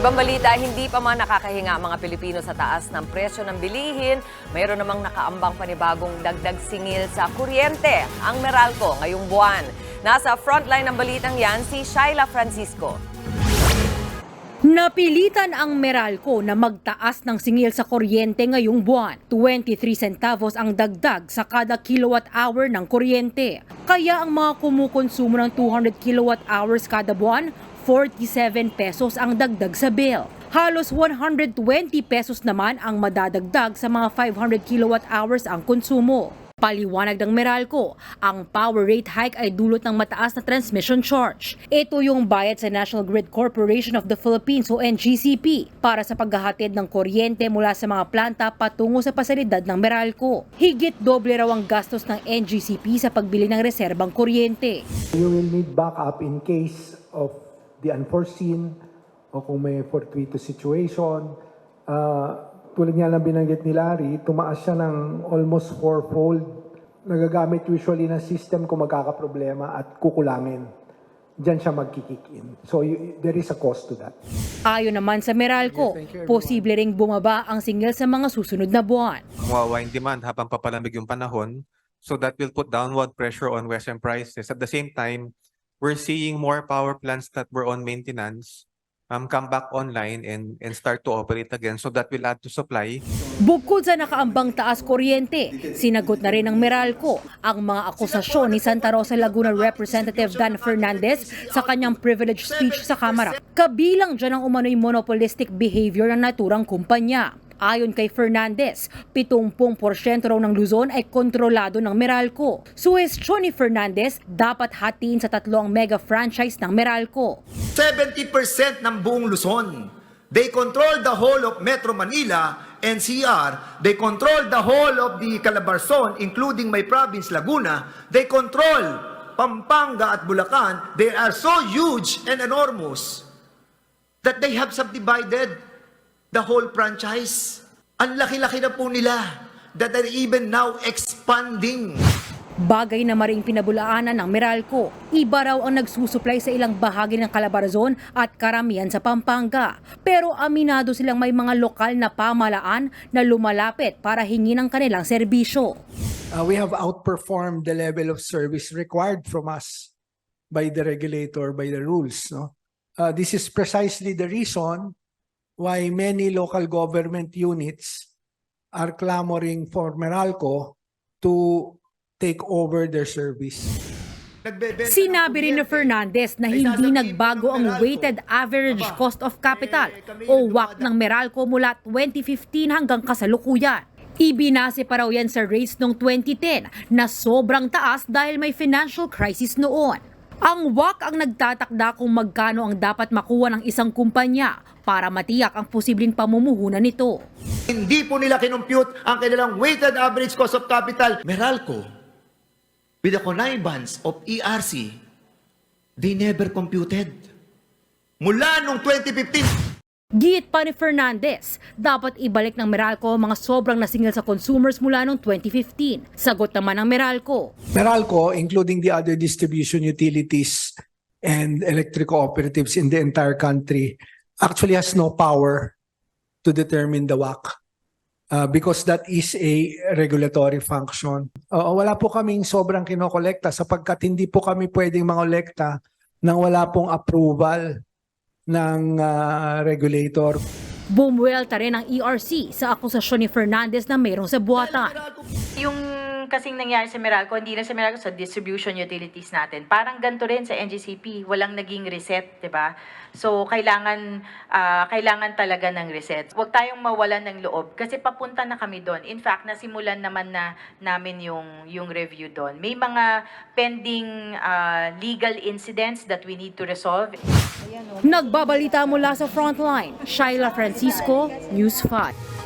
ibang balita, hindi pa man nakakahinga ang mga Pilipino sa taas ng presyo ng bilihin. Mayroon namang nakaambang panibagong dagdag singil sa kuryente, ang Meralco ngayong buwan. Nasa frontline ng balitang yan si Shaila Francisco. Napilitan ang Meralco na magtaas ng singil sa kuryente ngayong buwan. 23 centavos ang dagdag sa kada kilowatt hour ng kuryente. Kaya ang mga kumukonsumo ng 200 kilowatt hours kada buwan, 47 pesos ang dagdag sa bill. Halos 120 pesos naman ang madadagdag sa mga 500 kilowatt hours ang konsumo. Paliwanag ng Meralco, ang power rate hike ay dulot ng mataas na transmission charge. Ito yung bayad sa National Grid Corporation of the Philippines o NGCP para sa paghahatid ng kuryente mula sa mga planta patungo sa pasilidad ng Meralco. Higit doble raw ang gastos ng NGCP sa pagbili ng reserbang kuryente. You will need backup in case of the unforeseen o kung may fortuitous situation. Uh, tulad nga lang binanggit ni Larry, tumaas siya ng almost fourfold. Nagagamit usually ng system kung magkakaproblema at kukulangin. Diyan siya magkikik in. So you- there is a cost to that. Ayon naman sa Meralco, posible ring bumaba ang singil sa mga susunod na buwan. mawawa yung demand habang papalamig yung panahon. So that will put downward pressure on Western prices. At the same time, we're seeing more power plants that were on maintenance um, come back online and, and start to operate again. So that will add to supply. Bukod sa nakaambang taas kuryente, sinagot na rin ng Meralco ang mga akusasyon ni Santa Rosa Laguna Representative Dan Fernandez sa kanyang privilege speech sa Kamara. Kabilang dyan ang umano'y monopolistic behavior ng naturang kumpanya. Ayon kay Fernandez, 70% raw ng Luzon ay kontrolado ng Meralco. Suwestyon ni Fernandez, dapat hatiin sa tatlo ang mega franchise ng Meralco. 70% ng buong Luzon. They control the whole of Metro Manila, NCR. They control the whole of the Calabarzon, including my province, Laguna. They control Pampanga at Bulacan. They are so huge and enormous that they have subdivided the whole franchise. Ang laki-laki na po nila that are even now expanding. Bagay na maring pinabulaanan ng Meralco. Iba raw ang nagsusuplay sa ilang bahagi ng Calabarzon at karamihan sa Pampanga. Pero aminado silang may mga lokal na pamalaan na lumalapit para hingin ang kanilang serbisyo. uh, we have outperformed the level of service required from us by the regulator, by the rules. No? Uh, this is precisely the reason why many local government units are clamoring for Meralco to take over their service. Sinabi rin ni. Fernandez na hindi nagbago ng ang weighted average cost of capital eh, o WACC ng Meralco mula 2015 hanggang kasalukuyan. Ibinase pa raw yan sa rates noong 2010 na sobrang taas dahil may financial crisis noon. Ang WACC ang nagtatakda kung magkano ang dapat makuha ng isang kumpanya para matiyak ang posibleng pamumuhunan nito. Hindi po nila kinompute ang kanilang weighted average cost of capital. Meralco, with the connivance of ERC, they never computed. Mula nung 2015, Giit pa ni Fernandez, dapat ibalik ng Meralco ang mga sobrang nasingil sa consumers mula noong 2015. Sagot naman ng Meralco. Meralco, including the other distribution utilities and electric cooperatives in the entire country, actually has no power to determine the WACC uh, because that is a regulatory function. Uh, wala po kaming sobrang kinokolekta sapagkat hindi po kami pwedeng mangolekta nang wala pong approval ng uh, regulator. Bumuelta rin ang ERC sa akusasyon ni Fernandez na mayroong sa buwatan. Yung kasing nangyari sa Meralco, hindi na sa Meralco, sa distribution utilities natin. Parang ganito rin sa NGCP, walang naging reset, 'di ba? So kailangan ah, kailangan talaga ng reset. Huwag tayong mawalan ng loob kasi papunta na kami doon. In fact, nasimulan naman na namin yung yung review doon. May mga pending ah, legal incidents that we need to resolve. Nagbabalita mula sa Frontline, Shaila Francisco, News 5.